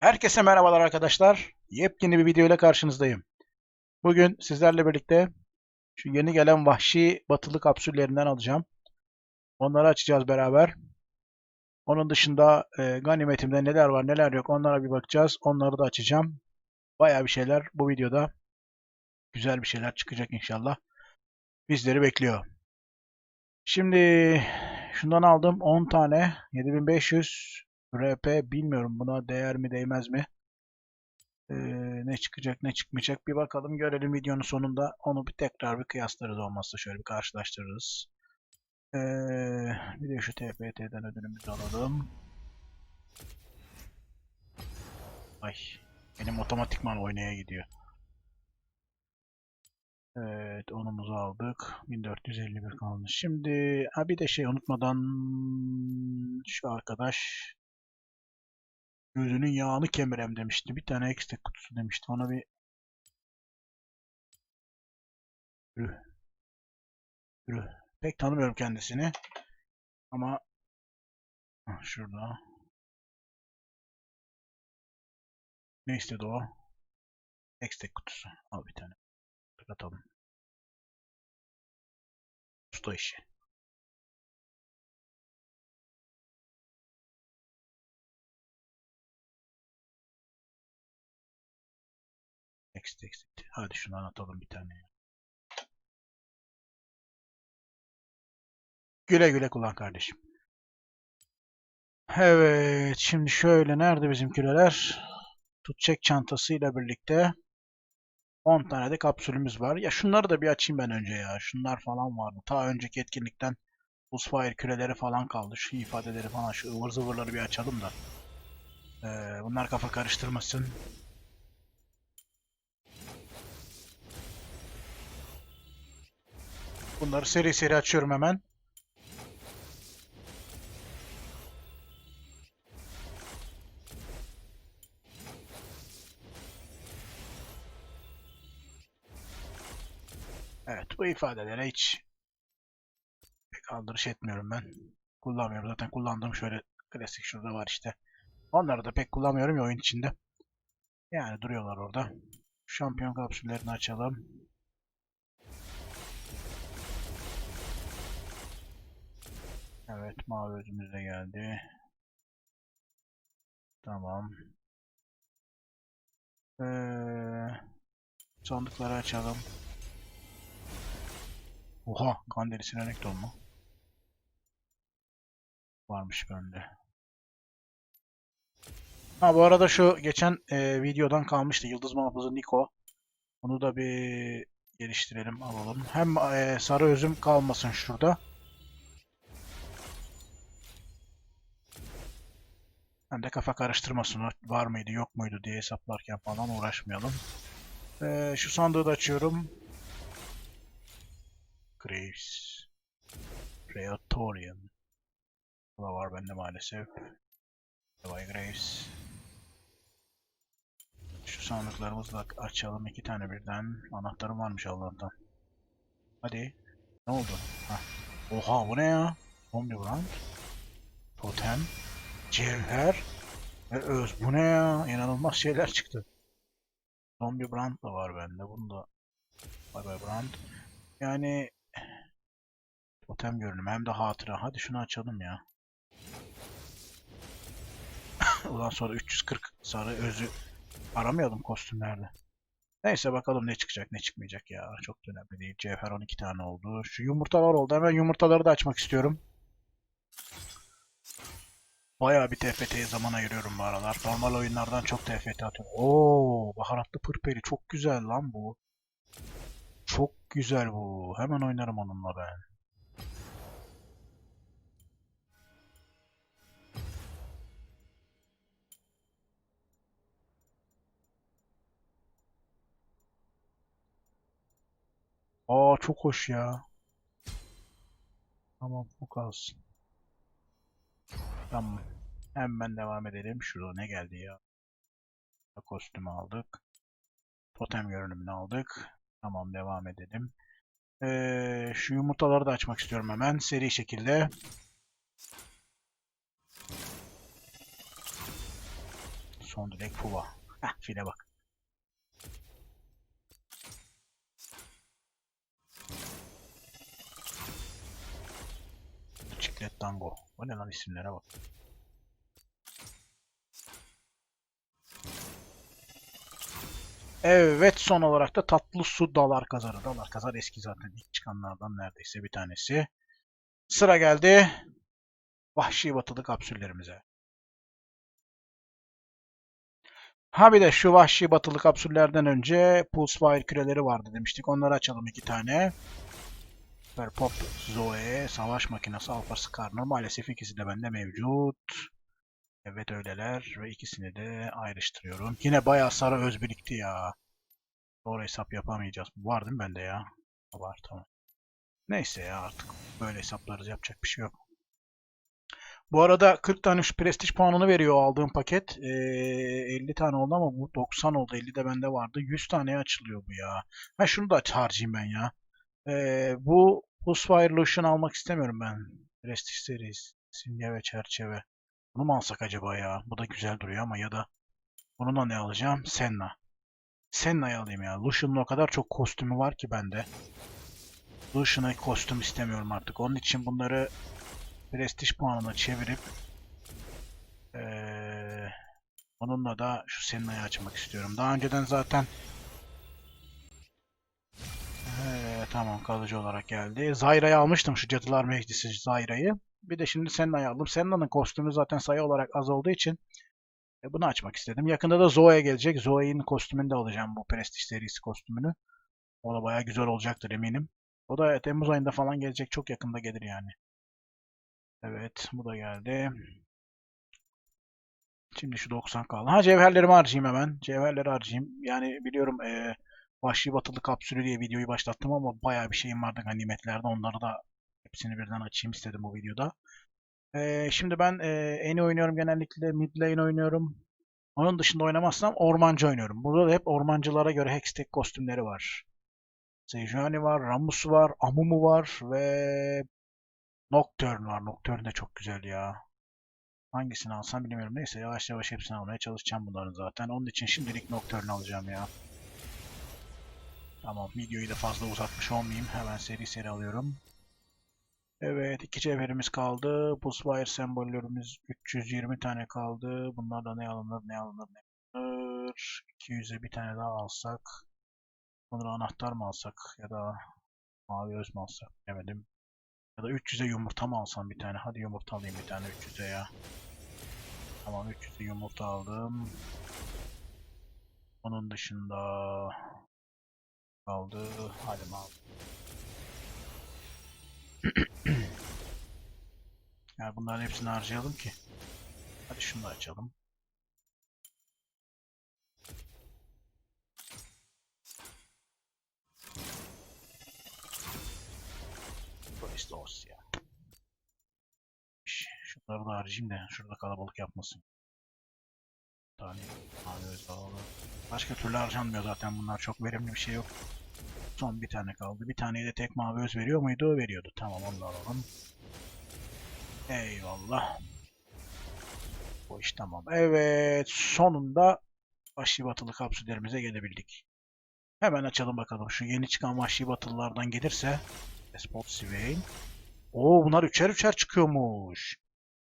Herkese merhabalar arkadaşlar. Yepyeni bir video ile karşınızdayım. Bugün sizlerle birlikte şu yeni gelen vahşi batılı kapsüllerinden alacağım. Onları açacağız beraber. Onun dışında e, ganimetimde neler var neler yok onlara bir bakacağız. Onları da açacağım. Bayağı bir şeyler bu videoda. Güzel bir şeyler çıkacak inşallah. Bizleri bekliyor. Şimdi şundan aldım 10 tane 7500 RP bilmiyorum buna değer mi değmez mi? Ee, ne çıkacak ne çıkmayacak bir bakalım görelim videonun sonunda onu bir tekrar bir kıyaslarız olmazsa şöyle bir karşılaştırırız. Ee, bir de şu TPT'den ödülümüzü alalım. Ay benim otomatikman oynaya gidiyor. Evet onumuzu aldık. 1451 kalmış. Şimdi ha bir de şey unutmadan şu arkadaş Gözünün yağını kemirem demişti. Bir tane ekstra kutusu demişti. Ona bir Yürü. Yürü. Pek tanımıyorum kendisini. Ama şurada. Ne istedi o? Ekstra kutusu. Al bir tane. Atalım. Usta işi. Exit exit. Hadi şundan atalım bir tane. Güle güle kullan kardeşim. Evet. Şimdi şöyle nerede bizim küreler? Tutacak çantasıyla birlikte 10 tane de kapsülümüz var. Ya şunları da bir açayım ben önce ya. Şunlar falan vardı. Ta önceki etkinlikten Buzzfire küreleri falan kaldı. Şu ifadeleri falan şu ıvır zıvırları bir açalım da. Ee, bunlar kafa karıştırmasın. Bunları seri seri açıyorum hemen. İfadelere hiç pek aldırış etmiyorum ben. Kullanmıyorum zaten kullandığım şöyle klasik şurada var işte. Onları da pek kullanmıyorum ya oyun içinde. Yani duruyorlar orada. Şampiyon kapsüllerini açalım. Evet mavi özümüz de geldi. Tamam. Ee, sandıkları açalım. Oha kan derisi renk dolma. Varmış bende. Ha bu arada şu geçen e, videodan kalmıştı Yıldız Muhafızı Niko. Onu da bir geliştirelim alalım. Hem e, sarı özüm kalmasın şurada. Hem de kafa karıştırmasın. Var mıydı yok muydu diye hesaplarken falan uğraşmayalım. Ee, şu sandığı da açıyorum. Graves. Praetorian. Bu da var bende maalesef. Vay Graves. Şu sandıklarımızı da açalım. iki tane birden. Anahtarım varmış Allah'tan. Hadi. Ne oldu? Hah. Oha bu ne ya? Zombie Brand. Totem. Cevher ve öz. Bu ne ya? İnanılmaz şeyler çıktı. Zombie Brand da var bende. Bunu da Bay Bay Brand. Yani totem görünüm hem de hatıra. Hadi şunu açalım ya. Ulan sonra 340 sarı özü aramayalım kostümlerde. Neyse bakalım ne çıkacak ne çıkmayacak ya. Çok da önemli değil. Cevher 12 tane oldu. Şu yumurtalar oldu. Hemen yumurtaları da açmak istiyorum. Bayağı bir TFT'ye zaman ayırıyorum bu aralar. Normal oyunlardan çok TFT atıyorum. Oo, baharatlı pırperi çok güzel lan bu. Çok güzel bu. Hemen oynarım onunla ben. Aa çok hoş ya. Tamam bu kalsın. Tamam. Hemen devam edelim. Şurada ne geldi ya? Kostümü aldık. Totem görünümünü aldık. Tamam devam edelim. Ee, şu yumurtaları da açmak istiyorum hemen. Seri şekilde. Son dilek fuva. Heh file bak. Tango. O ne lan isimlere bak. Evet son olarak da tatlı su dalar kazarı. Dalar kazar eski zaten ilk çıkanlardan neredeyse bir tanesi. Sıra geldi vahşi batılı kapsüllerimize. Ha bir de şu vahşi batılı kapsüllerden önce Pulsefire küreleri vardı demiştik. Onları açalım iki tane. Super Pop, Zoe, Savaş Makinesi, Alpha Skarner. Maalesef ikisi de bende mevcut. Evet öyleler ve ikisini de ayrıştırıyorum. Yine bayağı sarı öz birikti ya. Doğru hesap yapamayacağız. Var değil mi bende ya? Var tamam. Neyse ya artık böyle hesaplarız yapacak bir şey yok. Bu arada 40 tane şu prestij puanını veriyor aldığım paket. Ee, 50 tane oldu ama bu 90 oldu. 50 de bende vardı. 100 taneye açılıyor bu ya. Ha şunu da harcayayım ben ya. Ee, bu Pulsefire Lotion almak istemiyorum ben. Prestige Series. Simge ve çerçeve. Bunu mu alsak acaba ya? Bu da güzel duruyor ama ya da bununla ne alacağım? Senna. Senna'yı alayım ya. Lucian'ın o kadar çok kostümü var ki bende. Lucian'a kostüm istemiyorum artık. Onun için bunları prestij puanına çevirip ee, onunla da şu Senna'yı açmak istiyorum. Daha önceden zaten tamam kalıcı olarak geldi. Zyra'yı almıştım şu Cadılar Meclisi Zyra'yı. Bir de şimdi Senna'yı aldım. Senna'nın kostümü zaten sayı olarak az olduğu için e, bunu açmak istedim. Yakında da Zoe gelecek. Zoe'nin kostümünü de alacağım bu Prestige serisi kostümünü. O da bayağı güzel olacaktır eminim. O da Temmuz ayında falan gelecek. Çok yakında gelir yani. Evet bu da geldi. Şimdi şu 90 kaldı. Ha cevherlerimi harcayayım hemen. Cevherleri harcayayım. Yani biliyorum e, Vahşi Batılı Kapsülü diye videoyu başlattım ama bayağı bir şeyim vardı ganimetlerde. Onları da hepsini birden açayım istedim bu videoda. Ee, şimdi ben e, Eni oynuyorum genellikle. Mid lane oynuyorum. Onun dışında oynamazsam ormancı oynuyorum. Burada da hep ormancılara göre Hextech kostümleri var. Sejuani var, Ramus var, Amumu var ve Nocturne var. Nocturne de çok güzel ya. Hangisini alsam bilmiyorum. Neyse yavaş yavaş hepsini almaya çalışacağım bunların zaten. Onun için şimdilik Nocturne alacağım ya. Tamam videoyu da fazla uzatmış olmayayım. Hemen seri seri alıyorum. Evet iki cevherimiz kaldı. Pulsefire sembollerimiz 320 tane kaldı. Bunlardan ne alınır ne alınır ne alınır. 200'e bir tane daha alsak. Sonra anahtar mı alsak ya da mavi öz mü alsak demedim. Ya da 300'e yumurta mı alsam bir tane. Hadi yumurta alayım bir tane 300'e ya. Tamam 300'e yumurta aldım. Onun dışında kaldı. Hadi mal. Yani bunların hepsini harcayalım ki. Hadi şunu da açalım. Polis ya. Şş, Şunları da harcayayım da şurada kalabalık yapmasın. Tane alalım. Başka türlü harcanmıyor zaten bunlar çok verimli bir şey yok. Son bir tane kaldı. Bir taneyi de tek mavi öz veriyor muydu? Veriyordu. Tamam onu alalım. Eyvallah. Bu iş tamam. Evet. Sonunda vahşi batılı kapsüllerimize gelebildik. Hemen açalım bakalım. Şu yeni çıkan vahşi batılılardan gelirse. Spot Swain. Oo bunlar üçer üçer çıkıyormuş.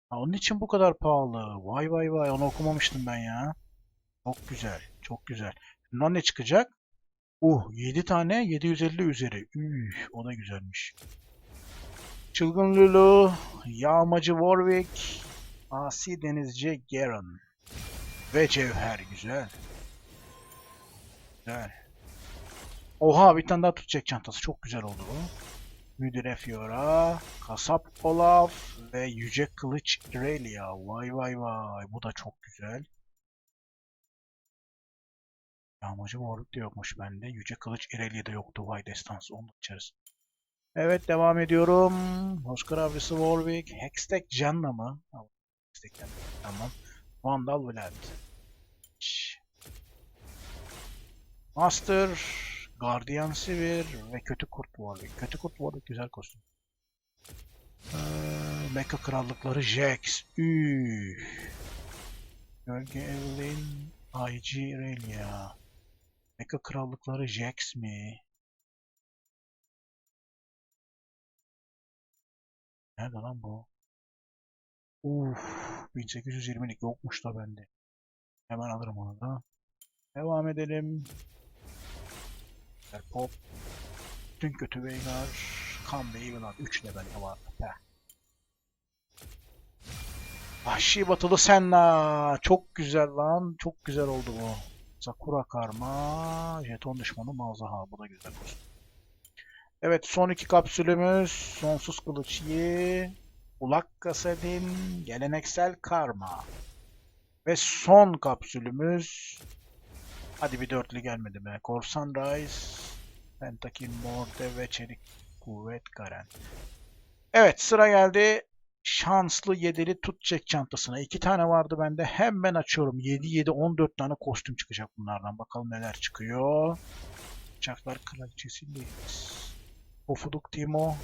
Ha, onun için bu kadar pahalı. Vay vay vay. Onu okumamıştım ben ya. Çok güzel. Çok güzel. Bundan ne çıkacak? Uh 7 tane 750 üzeri. Üh, o da güzelmiş. Çılgın Lulu, Yağmacı Warwick, Asi Denizci Garen ve Cevher güzel. Güzel. Oha bir tane daha tutacak çantası çok güzel oldu bu. Müdüre Fiora, Kasap Olaf ve Yüce Kılıç Irelia. Vay vay vay bu da çok güzel. Yağmacı Warwick de yokmuş bende. Yüce Kılıç Irelia da yoktu. Vay destansı onu da içeriz. Evet devam ediyorum. Oscar avcısı Warwick. Hextech Janna mı? Hextech. Tamam. Vandal Vlad. Master, Guardian Sivir ve Kötü Kurt Warwick. Kötü Kurt Warwick güzel kostüm. Ee, Mecha Krallıkları Jax. Üf. Gölge Evelyn, IG Irelia. Mecha Krallıkları Jax mi? Nerede lan bu? Uf, 1820'lik yokmuş da bende. Hemen alırım onu da. Devam edelim. Pop. Tüm kötü Veigar. Kan ve Evil 3 level var. Vahşi batılı Senna. Çok güzel lan. Çok güzel oldu bu. Sakura Karma. Jeton düşmanı Malzaha. Bu da güzel olsun. Evet son iki kapsülümüz. Sonsuz Kılıç Yi. Ulak Kasadin. Geleneksel Karma. Ve son kapsülümüz. Hadi bir dörtlü gelmedi be. Korsan Rise. Pentakin Morde ve Çelik Kuvvet Garen. Evet sıra geldi. Şanslı yedili tut çek çantasına. iki tane vardı bende. Hemen açıyorum. 7 7 14 tane kostüm çıkacak bunlardan. Bakalım neler çıkıyor. Bıçaklar kraliçesindeyiz. Pofuduk Timo.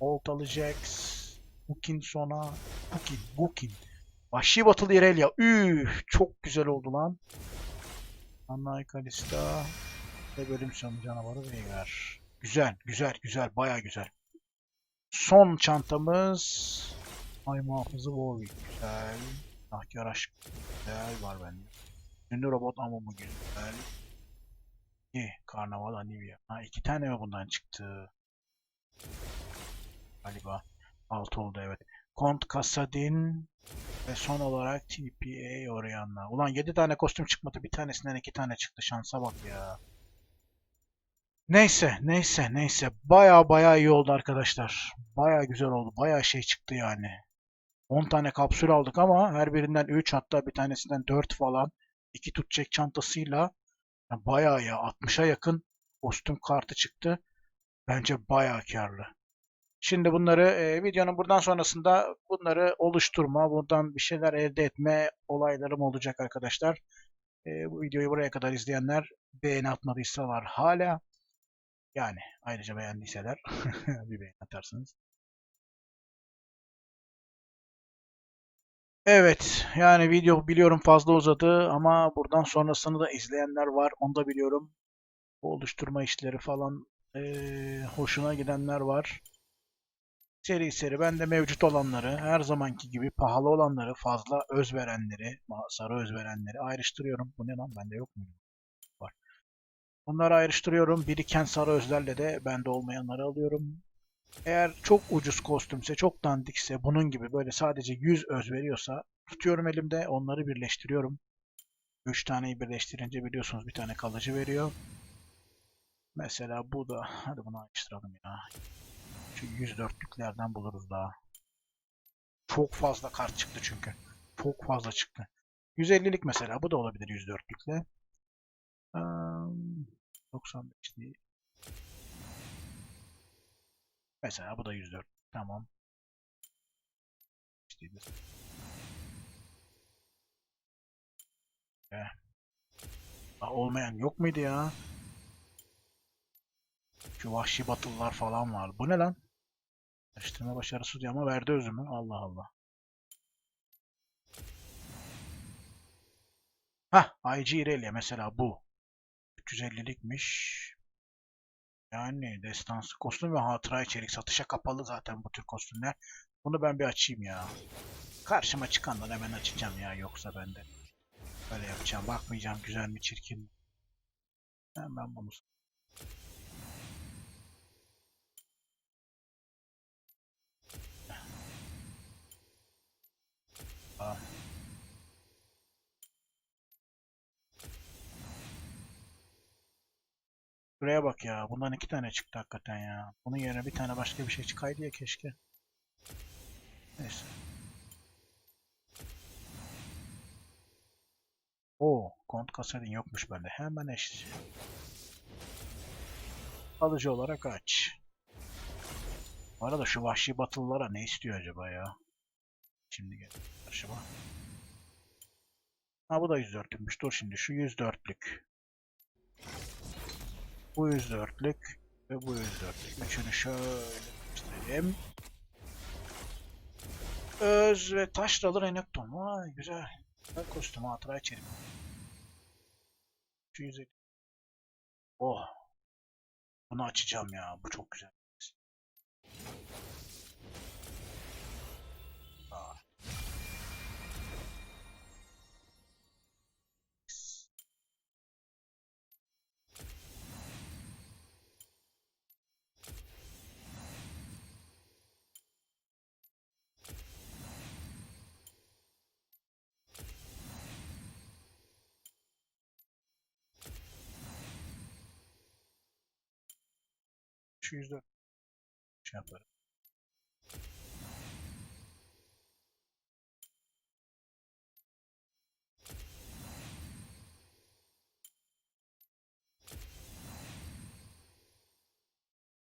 Oltalı Jax. Bukin Sona. Bukin. Bukin. Vahşi Batılı Irelia. Üf, çok güzel oldu lan. Anna Kalista ve bölüm sonu canavarı Veigar. Güzel, güzel, güzel, baya güzel. Son çantamız Ay muhafızı Warwick. Güzel. Nahkar aşk. Güzel var bende. Ünlü robot amumu güzel. İyi. Karnaval Anivia. Ha iki tane mi bundan çıktı? Galiba. Altı oldu evet. Kont Kasadin ve son olarak TPA Orianna. Ulan 7 tane kostüm çıkmadı. Bir tanesinden 2 tane çıktı. Şansa bak ya. Neyse, neyse, neyse. Baya baya iyi oldu arkadaşlar. Baya güzel oldu. Baya şey çıktı yani. 10 tane kapsül aldık ama her birinden 3 hatta bir tanesinden 4 falan. 2 tutacak çantasıyla baya ya 60'a yakın kostüm kartı çıktı. Bence baya karlı. Şimdi bunları e, videonun buradan sonrasında bunları oluşturma, buradan bir şeyler elde etme olaylarım olacak arkadaşlar. E, bu videoyu buraya kadar izleyenler beğeni atmadıysalar hala yani ayrıca beğendiyseler bir beğeni atarsınız. Evet yani video biliyorum fazla uzadı ama buradan sonrasını da izleyenler var onu da biliyorum. Bu oluşturma işleri falan e, hoşuna gidenler var seri seri bende mevcut olanları, her zamanki gibi pahalı olanları, fazla öz verenleri, sarı öz verenleri ayrıştırıyorum. Bu ne lan bende yok mu? Var. Bunları ayrıştırıyorum. Biriken sarı özlerle de bende olmayanları alıyorum. Eğer çok ucuz kostümse, çok dandikse, bunun gibi böyle sadece 100 öz veriyorsa tutuyorum elimde, onları birleştiriyorum. 3 taneyi birleştirince biliyorsunuz bir tane kalıcı veriyor. Mesela bu da, hadi bunu ayrıştıralım ya. Şu 104'lüklerden buluruz daha. Çok fazla kart çıktı çünkü. Çok fazla çıktı. 150'lik mesela. Bu da olabilir 104'lükle. Um, 95 değil. Mesela bu da 104. Tamam. İşte eh. Aa, olmayan yok muydu ya? Şu vahşi batılılar falan var. Bu ne lan? Araştırma başarısız diyor ama verdi özümü. Allah Allah. Hah, IG Irelia mesela bu. 350'likmiş. Yani destansı kostüm ve hatıra içerik satışa kapalı zaten bu tür kostümler. Bunu ben bir açayım ya. Karşıma çıkandan hemen açacağım ya yoksa ben de. Böyle yapacağım. Bakmayacağım güzel mi çirkin mi. Hemen bunu Aa. Şuraya bak ya. Bundan iki tane çıktı hakikaten ya. Bunun yerine bir tane başka bir şey çıkaydı ya keşke. Neyse. Oo, kont kasedin yokmuş bende. Hemen eş. Alıcı olarak aç. Bu arada şu vahşi batılılara ne istiyor acaba ya? Şimdi gel karşıma. Ha bu da 104'lükmüş. Dur şimdi şu 104'lük. Bu 104'lük ve bu 104'lük. Üçünü şöyle göstereyim. Öz ve taşralı Renekton. Vay güzel. Güzel kostüm hatıra içerim. Şu yüzey. Oh. Bunu açacağım ya. Bu çok güzel. Şu yüzde şey yaparım.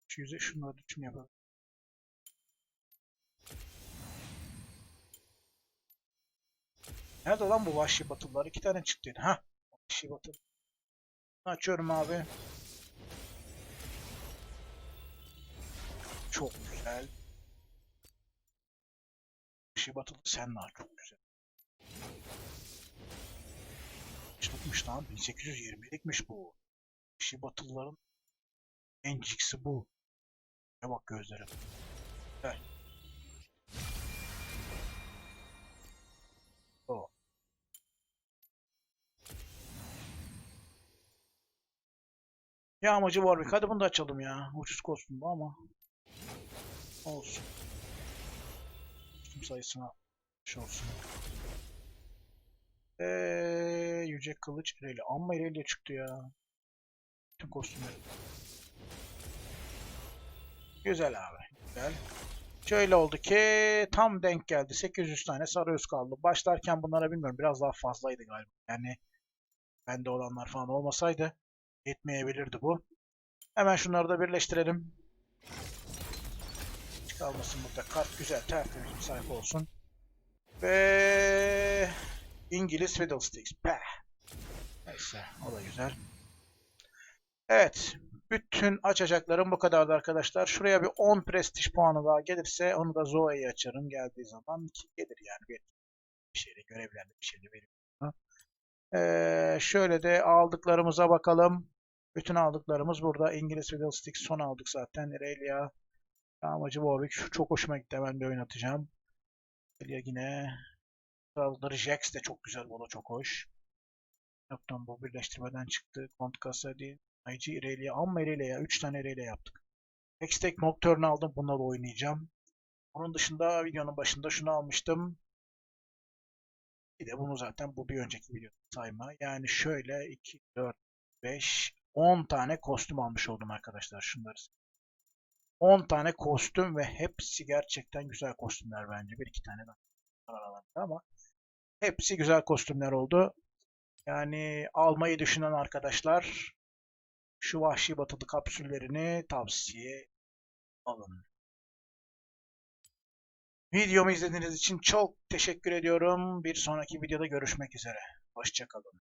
Şu yüze şunları düşün yapalım. Nerede lan bu vahşi batılılar? İki tane çıktı. Ha, vahşi batı. Açıyorum abi. Çok güzel. Vahşi batılı Senna çok güzel. Çıkmış lan 1820'likmiş bu. Vahşi batılıların en ciksi bu. Ne bak gözlerim. Gel. O. Yağmacı Warwick. Hadi bunu da açalım ya. Ucuz kostüm bu ama. Olsun. Kostüm sayısına şey olsun. Eee Yüce Kılıç Irelia. Amma Irelia çıktı ya. Bütün kostümleri. Güzel abi. Güzel. Şöyle oldu ki tam denk geldi. 800 tane sarı öz kaldı. Başlarken bunlara bilmiyorum biraz daha fazlaydı galiba. Yani bende olanlar falan olmasaydı yetmeyebilirdi bu. Hemen şunları da birleştirelim. Kalmasın burada. Kart güzel, tertemiz bir sayfa olsun. Ve İngiliz Fiddlesticks. Peh. Neyse, o da güzel. Evet, bütün açacaklarım bu kadardı arkadaşlar. Şuraya bir 10 prestij puanı daha gelirse onu da Zoe'yi açarım geldiği zaman. Ki gelir yani bir, bir şeyle görevlerle bir şeyle veriyorum. Ee, şöyle de aldıklarımıza bakalım. Bütün aldıklarımız burada. İngiliz Fiddlesticks son aldık zaten. Irelia, Yağmacı Warwick. Çok hoşuma gitti. Hemen bir oynatacağım. Irelia yine. Kralları Jax de çok güzel. O da çok hoş. Yaptım bu birleştirmeden çıktı. Kont Cassidy, IG Irelia. Amma Irelia ya. 3 tane Irelia yaptık. Hextech Nocturne aldım. Bununla da oynayacağım. Onun dışında videonun başında şunu almıştım. Bir de bunu zaten bu bir önceki videoda sayma. Yani şöyle 2, 4, 5, 10 tane kostüm almış oldum arkadaşlar. Şunları 10 tane kostüm ve hepsi gerçekten güzel kostümler bence. Bir iki tane daha aralarında ama hepsi güzel kostümler oldu. Yani almayı düşünen arkadaşlar şu vahşi batılı kapsüllerini tavsiye alın. Videomu izlediğiniz için çok teşekkür ediyorum. Bir sonraki videoda görüşmek üzere. Hoşçakalın.